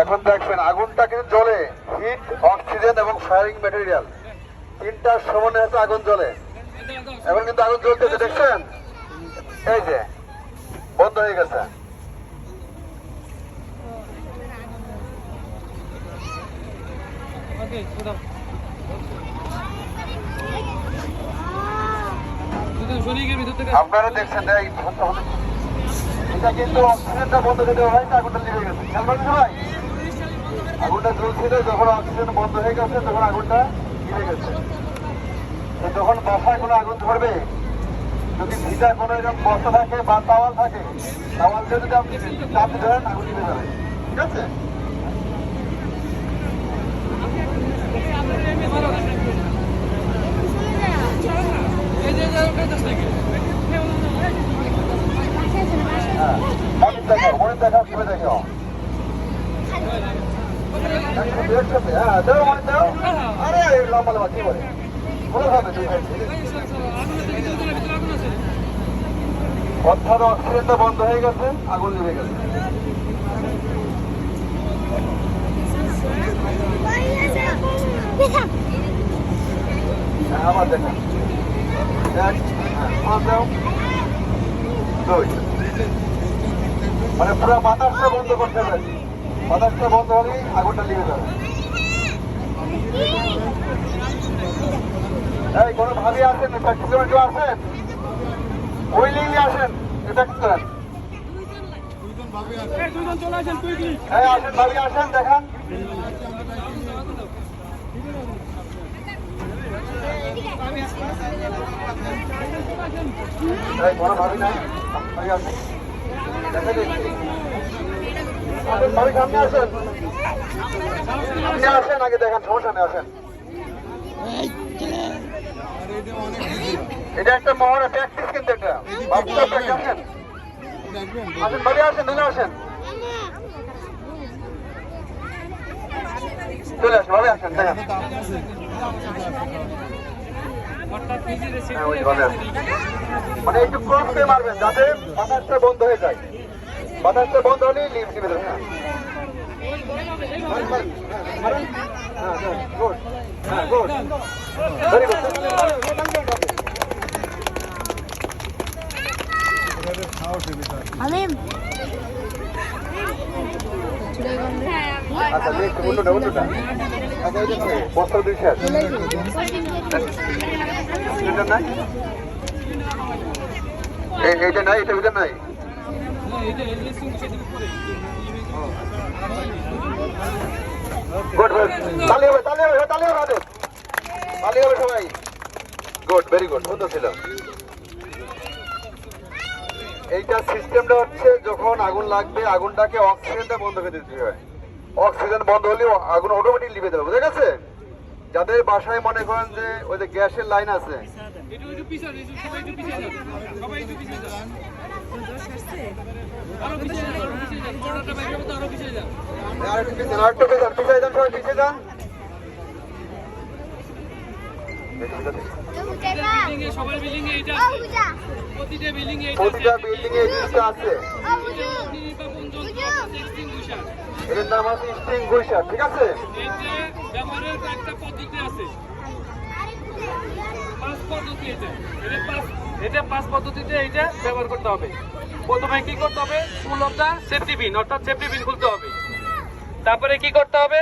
এখন দেখবেন আগুনটা কিন্তু জ্বলে। হিট অক্সিজেন এবং ফায়ারিং ম্যাটেরিয়াল তিনটার সমন্বয়ে হচ্ছে আগুন জ্বলে। এখন কিন্তু আগুন জ্বলতেছে, দেখছেন? এই যে, বন্ধ হয়ে গেছে। আপনারা দেখছেন এটা কিন্তু অক্সিজেনটা বন্ধ করে দেওয়া হয়েছে, আগুনটা লেগে গেছে। খেয়াল করেন সবাই। আগুনটা জ্বলছিল যখন অক্সিজেন বন্ধ হয়ে গেছে, তখন আগুনটা নিভে গেছে। যখন বাসায় কোনো আগুন ধরবে? যদি ভিজা কোনো এরকম বস্তা থাকে বা তাওয়াল থাকে তাওয়ালকে যদি আপনি চাপ ধরেন, আগুন নিভে যাবে। ঠিক আছে? মনে দেখাও কীভাবে দেখাও? একসাথে, হ্যাঁ দাও মনে দাও আরে লম্বা লম্বা কি বলে? অর্থাৎ অক্সিজেনটা বন্ধ হয়ে গেছে আগুন নিভে গেছে। হ্যাঁ, আবার দেখেন এক, হ্যাঁ, পাঁচ দাও। দুই। মানে পুরো বাতাসটা বন্ধ করতে হবে। বাতাসটা বন্ধ হলেই আগুনটা নিভে যাবে। এই ভাবি আসেন? কেউ আসেন? আসেন। দেখান দেখা দিচ্ছি আসেন ভাবি সামনে আসেন আপনি আসেন, আগে দেখান সমস্যা নেই আসেন এটা একটা মহড়া প্র্যাকটিস কিন্তু এটা প্র্যাকটিস আসেন আসেন বাড়ি আসেন ধরে আসেন চলে আসেন ভাবে আসেন, দেখেন। মানে একটু ক্রস করে মারবেন, যাতে বাতাসটা বন্ধ হয়ে যায় বাতাসটা বন্ধ হলেই লিভ দিবে। আলিম। আচ্ছা নেক্সট অন্যটা অন্যটা আচ্ছা ওই যে বস্তা দুই শেষ। এটা নাই? নাই এটা ওইটা নাই? গুড তালি হবে তালি হবে তালি হবে আমাদের। তালি হবে সবাই। গুড ভেরি গুড সুন্দর ছিল। এইটা সিস্টেমটা হচ্ছে যখন আগুন লাগবে, আগুনটাকে অক্সিজেনটা বন্ধ করে দিতে হয়। অক্সিজেন বন্ধ হলে আগুন অটোমেটিক লিভে যাবে, বুঝে গেছে? যাদের বাসায় মনে করেন যে ওই যে গ্যাসের লাইন আছে আর একটু পিছনে, আর একটু পিছিয়ে যান সবাই পিছিয়ে যান সবার বিল্ডিং এ এটা প্রতিটা বিল্ডিং এ প্রতিটা বিল্ডিং এ এই আছে। এর নাম আছে স্টিং গুইশার ঠিক আছে এতে ব্যবহারের একটা পদ্ধতি আছে পাঁচ এটা পদ্ধতিতে এটা ব্যবহার করতে হবে। প্রথমে কি করতে হবে? ফুল অফ দা সেফটি বিন অর্থাৎ সেফটি বিন খুলতে হবে। তারপরে কি করতে হবে?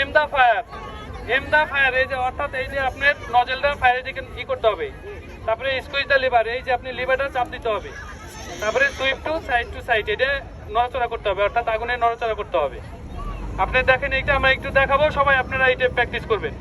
Aim the fire aim the fire এই যে অর্থাৎ এই যে আপনার নজেলটা ফায়ারের দিকে ই করতে হবে। তারপরে স্কুইজ দা লিভার এই যে আপনি লিভারটা চাপ দিতে হবে। তারপরে sweep to side to side এটা নড়াচড়া করতে হবে, অর্থাৎ আগুনে নড়াচড়া করতে হবে। আপনি দেখেন এইটা আমরা একটু দেখাবো, সবাই আপনারা এইটা প্র্যাকটিস করবেন।